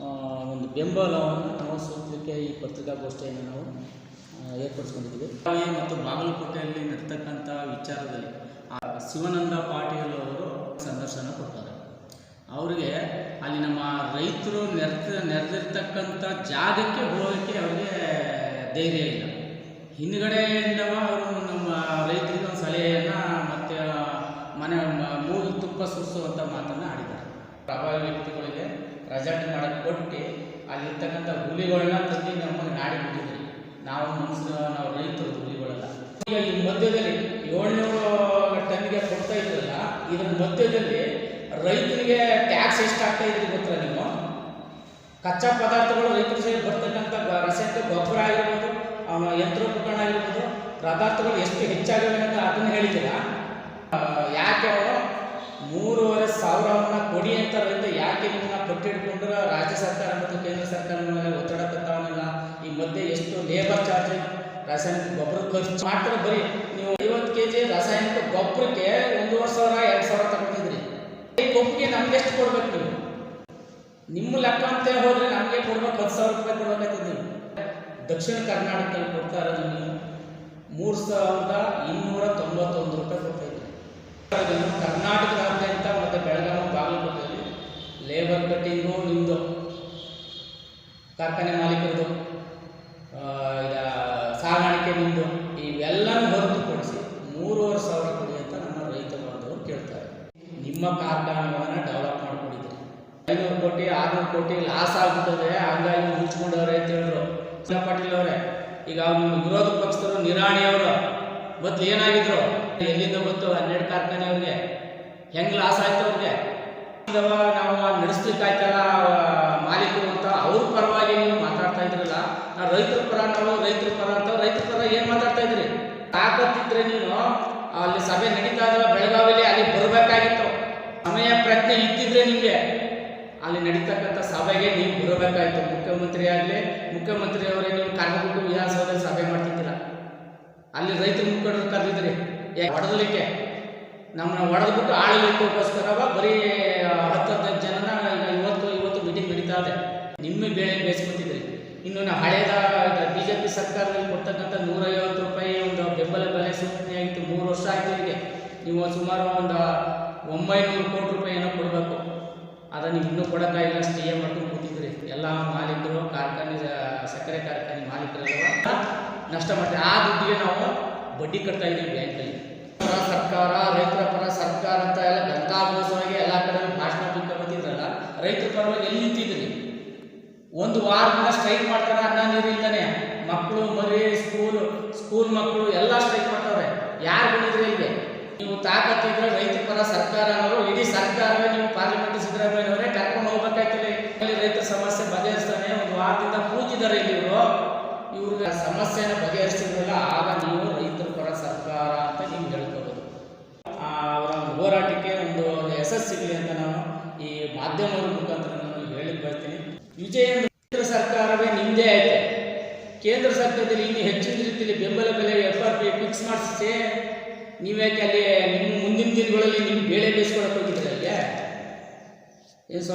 ಆ, ಒಂದು ಬೆಂಬಲವನ್ನು ನಾವು ಸೂಚಲಿಕ್ಕೆ ಈ ಪತ್ರಿಕಾಗೋಷ್ಠಿಯನ್ನು ನಾವು ಏರ್ಪಡಿಸ್ಕೊಂಡಿದ್ದೀವಿ. ಮತ್ತು ಬಾಗಲಕೋಟೆಯಲ್ಲಿ ನಡ್ತಕ್ಕಂಥ ವಿಚಾರದಲ್ಲಿ ಶಿವಾನಂದ ಪಾಟೀಲ್ ಅವರು ಸಂದರ್ಶನ ಕೊಡ್ತಾರೆ. ಅವರಿಗೆ ಅಲ್ಲಿ ನಮ್ಮ ರೈತರು ನೆರೆದ ನೆರೆದಿರ್ತಕ್ಕಂಥ ಜಾಗಕ್ಕೆ ಹೋಗೋಕ್ಕೆ ಅವರಿಗೆ ಧೈರ್ಯ ಇಲ್ಲ. ಹಿಂದ್ಗಡೆಯಿಂದ ಅವರು ನಮ್ಮ ರೈತರಿಗೆ ಸಲಹೆಯನ್ನು ಮತ್ತು ಮನೆ ಮ- ಮೂಗು ತುಪ್ಪ ಸುರಿಸುವಂಥ ಮಾತನ್ನು ಆಡಿದ್ದಾರೆ. ಪ್ರಭಾವಿ ವ್ಯಕ್ತಿಗಳಿಗೆ ರೆಸಲ್ಟ್ ಮಾಡಕ್ಕೆ ಕೊಟ್ಟು ಅಲ್ಲಿರ್ತಕ್ಕಂಥ ಹುಲಿಗಳನ್ನ ತಂದು ನಮಗೆ ನಾಡಿ ಬಿಟ್ಟಿದ್ರಿ. ನಾವು ಮನುಷ್ಯರು ನಾವು ರೈತರು ಹುಲಿಗಳೆಲ್ಲ. ಈಗ ಈ ಮಧ್ಯದಲ್ಲಿ ಏಳ್ನೂರು ಟನ್ಗೆ ಕೊಡ್ತಾ ಇದ್ರಲ್ಲ, ಇದ್ರ ಮಧ್ಯದಲ್ಲಿ ರೈತರಿಗೆ ಟ್ಯಾಕ್ಸ್ ಎಷ್ಟು ಇದ್ರಿ ಗೊತ್ತಾ ನೀವು ಕಚ್ಚಾ ಪದಾರ್ಥಗಳು ರೈತರ ಸೇರಿ ಬರ್ತಕ್ಕಂಥ ರಸಕ್ಕೆ ಗೊಬ್ಬರ ಆಗಿರ್ಬೋದು ಯಂತ್ರೋಪಕರಣ ಆಗಿರ್ಬೋದು, ಪದಾರ್ಥಗಳು ಎಷ್ಟು ಹೆಚ್ಚಾಗಿವೆ ಅಂತ ಅದನ್ನು ಹೇಳಿದ್ದೀರಾ? ಯಾಕೆ ಸಾವಿರವನ್ನ ಅಂತ ಯಾಕೆ ನಿಮ್ಮನ್ನ ಪಟ್ಟಿಡ್ಕೊಂಡು ರಾಜ್ಯ ಸರ್ಕಾರ ಮತ್ತು ಕೇಂದ್ರ ಸರ್ಕಾರ ಮೇಲೆ ಒತ್ತಡ ತತ್ತಾವನಿಲ್ಲ ಈ ಮಧ್ಯೆ ಎಷ್ಟು ಲೇಬರ್ ಚಾರ್ಜ್ ರಾಸಾಯನಿಕ ಗೊಬ್ಬರ ಖರ್ಚು ಮಾಡ್ತಾರೆ ಬರೀ ನೀವು ಐವತ್ತು ಕೆ ಜಿ ರಾಸಾಯನಿಕ ಗೊಬ್ಬರಕ್ಕೆ ಒಂದೂವರೆ ಸಾವಿರ, ಎರಡು ಸಾವಿರ ತಗೊತಿದ್ರಿ. ಈ ಕೊಬ್ಬಿಗೆ ನಮ್ಗೆ ಎಷ್ಟು ಕೊಡ್ಬೇಕು ನೀವು? ನಿಮ್ಮ ಲೆಕ್ಕ ಅಂತ ಹೋದ್ರೆ ನಮಗೆ ಕೊಡ್ಬೇಕು, ಹತ್ತು ಸಾವಿರ ರೂಪಾಯಿ ಕೊಡ್ಬೇಕಾಗ್ತದೆ ನೀವು ದಕ್ಷಿಣ ಕರ್ನಾಟಕದಲ್ಲಿ ಕೊಡ್ತಾ ಇರೋದು ನೀವು ಮೂರು ಸಾವಿರದ ಇನ್ನೂರ ತೊಂಬತ್ತೊಂದು ರೂಪಾಯಿ ಕೊಡ್ತಾ ಇದ್ದೀರಿ ಅದನ್ನು ಕರ್ನಾಟಕದಾದ್ಯಂತ ಮತ್ತು ಬೆಳಗಾವಿ ಬಾಗಲಕೋಟೆಯಲ್ಲಿ ಕಟ್ಟಿಂಗು ನಿಮ್ಮದು ಕಾರ್ಖಾನೆ ಮಾಲೀಕರದು ಈಗ ಸಾಗಾಣಿಕೆ ನಿಮ್ಮದು ಇವೆಲ್ಲನೂ ಹೊರತುಪಡಿಸಿ ಮೂರುವರೆ ಸಾವಿರ ಕೊಡಿ ಅಂತ ನಮ್ಮ ರೈತ ಬಾಂಧವರು ಕೇಳ್ತಾರೆ. ನಿಮ್ಮ ಕಾರ್ಖಾನೆಗಳನ್ನು ಡೆವಲಪ್ ಮಾಡಿಕೊಂಡಿದ್ದೀರಿ ಐನೂರು ಕೋಟಿ, ಆರುನೂರು ಕೋಟಿ ಲಾಸ್ ಆಗ್ಬಿಟ್ಟದೆ, ಹಂಗಾಗಿ ಮುಚ್ಕೊಂಡವ್ರೆ ಅಂತ ಹೇಳಿದ್ರು. ಪಾಟೀಲ್ ಅವರೇ, ಈಗ ವಿರೋಧ ಪಕ್ಷದವರು ನಿರಾಣಿ ಅವರು. ಮೊದಲು ಏನಾಗಿದ್ರು? ಎಲ್ಲಿಂದ ಗೊತ್ತು? ಹನ್ನೆರಡು ಕಾರ್ಖಾನೆ ಅವ್ರಿಗೆ ಹೆಂಗ್ ಲಾಸ್ ಆಯ್ತು ಅವ್ರಿಗೆ? ನಾವು ನಡೆಸ್ಲಿಕ್ಕಾಯ್ತಲ್ಲ ಮಾಲೀಕರು ಅಂತ ಅವ್ರ ಪರವಾಗಿ ನೀವು ಮಾತಾಡ್ತಾ ಇದ್ರಲ್ಲ ನಾವು ರೈತರ ಪರ ನಾವು ರೈತರ ಪರ ಅಂತ ರೈತರ ಪರ ಏನ್ ಮಾತಾಡ್ತಾ ಇದ್ರಿ? ತಾಕತ್ತಿದ್ರೆ ನೀನು ಅಲ್ಲಿ ಸಭೆ ನಡೀತಾ ಇದ್ದಲ್ಲ ಬೆಳಗಾವಿಲಿ ಅಲ್ಲಿ ಬರಬೇಕಾಗಿತ್ತು. ಸಮಯ ಪ್ರಜ್ಞೆ ಇದ್ದಿದ್ರೆ ನಿಮಗೆ ಅಲ್ಲಿ ನಡೀತಕ್ಕಂಥ ಸಭೆಗೆ ನೀವು ಬರಬೇಕಾಯ್ತು ಮುಖ್ಯಮಂತ್ರಿ ಆಗಲಿ, ಮುಖ್ಯಮಂತ್ರಿ ಅವರೇ ನೀವು ಕಾರ್ಮಿಕರು ವಿಧಾನಸೌಧದಲ್ಲಿ ಸಭೆ ಮಾಡ್ತಿದ್ದೀರ? ಅಲ್ಲಿ ರೈತರು ಮುಖಂಡರು ಕರೆದಿದ್ರಿ ಹೊಡೆದಲಿಕ್ಕೆ? ನಮ್ಮನ್ನ ಹೊಡೆದ್ಬಿಟ್ಟು ಆಳಲಿಕ್ಕೋಸ್ಕರವ ಬರೀ ಹತ್ತು ಹದಿನೈದು ಜನನ ಇವತ್ತು ಇವತ್ತು ಮೀಟಿಂಗ್ ನಡೀತಾ ಇದೆ. ನಿಮ್ಮ ಬೇಳೆ ಬೇಯಿಸ್ಕೊತಿದ್ರಿ ಇನ್ನು ನಾವು ಹಳೇದ ಬಿ ಜೆ ಪಿ ಸರ್ಕಾರದಲ್ಲಿ ಕೊಡ್ತಕ್ಕಂಥ ನೂರೈವತ್ತು ರೂಪಾಯಿ ಒಂದು ಬೆಂಬಲ ಬೆಲೆ ಸೂಚನೆ ಆಗಿತ್ತು. ಮೂರು ವರ್ಷ ಆಯಿತು ಹೀಗೆ ನೀವು ಸುಮಾರು ಒಂದು ಒಂಬೈನೂರು ಕೋಟಿ ರೂಪಾಯಿ ಏನೋ ಕೊಡಬೇಕು. ಅದನ್ನು ನೀವು ಇನ್ನೂ ಕೊಡೋಕ್ಕಾಗಿಲ್ಲ. ಸ್ಟೇ ಮಾಡ್ಕೊಂಡು ಕೂತಿದ್ರಿ ಎಲ್ಲ ಮಾಲೀಕರು, ಕಾರ್ಖಾನೆ ಸಕ್ಕರೆ ಕಾರ್ಖಾನೆ ಮಾಲೀಕರೆಲ್ಲ ನಷ್ಟ ಮಾಡ್ತಾರೆ. ಆ ದುಡ್ಡಿಗೆ ನಾವು ಬಡ್ಡಿ ಕಟ್ತಾ ಇದ್ದೀವಿ ಬ್ಯಾಂಕಲ್ಲಿ. ಪರ ಸರ್ಕಾರ, ರೈತರ ಪರ ಸರ್ಕಾರ ಅಂತ ಎಲ್ಲ ಗಂಗಾಗೋಸವಾಗಿ ಎಲ್ಲ ಕಡೆ ಭಾಷಣ ಬಿಕ್ಕ ಬಂದಿದ್ರಲ್ಲ ರೈತರ ಪರವಾಗಿ ಎಲ್ಲಿ ನಿಂತಿದ್ರಿ? ಒಂದು ವಾರದಿಂದ ಸ್ಟ್ರೈಕ್ ಮಾಡ್ತಾರೆ ಅನ್ನ ನೀರು ಇಲ್ದಾನೆ? ಮಕ್ಕಳು ಮರಿ ಸ್ಕೂಲ್ ಸ್ಕೂಲ್ ಮಕ್ಕಳು ಎಲ್ಲ ಸ್ಟ್ರೈಕ್ ಮಾಡ್ತಾವ್ರೆ. ಯಾರು ಬಂದಿದ್ರೆ ಇಲ್ಲಿಗೆ ನೀವು ತಾಕತ್ತಿದ್ರೆ ರೈತರ ಪರ ಸರ್ಕಾರ ಅನ್ನೋರು ಇಡೀ ಸರ್ಕಾರವೇ ನೀವು ಪಾರ್ಲಿಮೆಂಟ್ ಸಿದ್ದರಾಮಯ್ಯನವರೇ ಕರ್ಕೊಂಡು ಹೋಗ್ಬೇಕಾಯ್ತಲ್ಲ ಇಲ್ಲಿ ರೈತರ ಸಮಸ್ಯೆ ಬಗೆಹರಿಸ್ತಾನೆ ಒಂದು ವಾರದಿಂದ ಕೂತಿದ್ದಾರೆ ಇಲ್ಲಿ ಇವರು ಇವ್ರಿಗೆ ಸಮಸ್ಯೆನ ಬಗೆಹರಿಸಿದ್ರಲ್ಲ ಆಗ ನೀವು ರೈತರ ಪರ ಸರ್ಕಾರ ಅಂತ ನೀವು ಹೇಳ್ಕೋಬೋದು ಆ, ಅವರ ಒಂದು ಹೋರಾಟಕ್ಕೆ ಒಂದು ಯಶಸ್ಸು ಸಿಗಲಿ ಅಂತ ನಾನು ಈ ಮಾಧ್ಯಮದ ಮುಖಾಂತರ ನಾನು ಹೇಳಿಕ್ ಬರ್ತೀನಿ. ವಿಜಯೇಂದ್ರ ಕೇಂದ್ರ ಸರ್ಕಾರವೇ ನಿಮ್ಮದೇ ಆಯಿತು. ಕೇಂದ್ರ ಸರ್ಕಾರದಲ್ಲಿ ಇನ್ನು ಹೆಚ್ಚಿನ ರೀತಿಯಲ್ಲಿ ಬೆಂಬಲ ಬೆಲೆ ಎಫ್ ಆರ್ ಪಿ ಫಿಕ್ಸ್ ಮಾಡಿಸಿ ನೀವ್ಯಾಕೆ ಅಲ್ಲಿ ನಿಮ್ಮ ಮುಂದಿನ ದಿನಗಳಲ್ಲಿ ನಿಮ್ಮ ಬೇಳೆ ಬೇಯಿಸ್ಕೊಳಕ್ಕೆ ಹೋಗಿದ್ರೆ ಅಲ್ಲಿಗೆ? ಏನು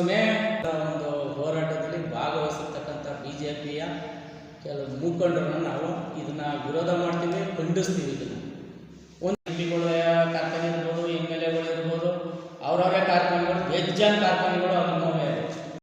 ಒಂದು ಹೋರಾಟದಲ್ಲಿ ಭಾಗವಹಿಸಿರ್ತಕ್ಕಂಥ ಬಿ ಜೆ ಪಿಯ ಕೆಲವು ಮುಖಂಡರನ್ನು ನಾವು ಇದನ್ನ ವಿರೋಧ ಮಾಡ್ತೀವಿ, ಖಂಡಿಸ್ತೀವಿ ಇದನ್ನು. ಒಂದು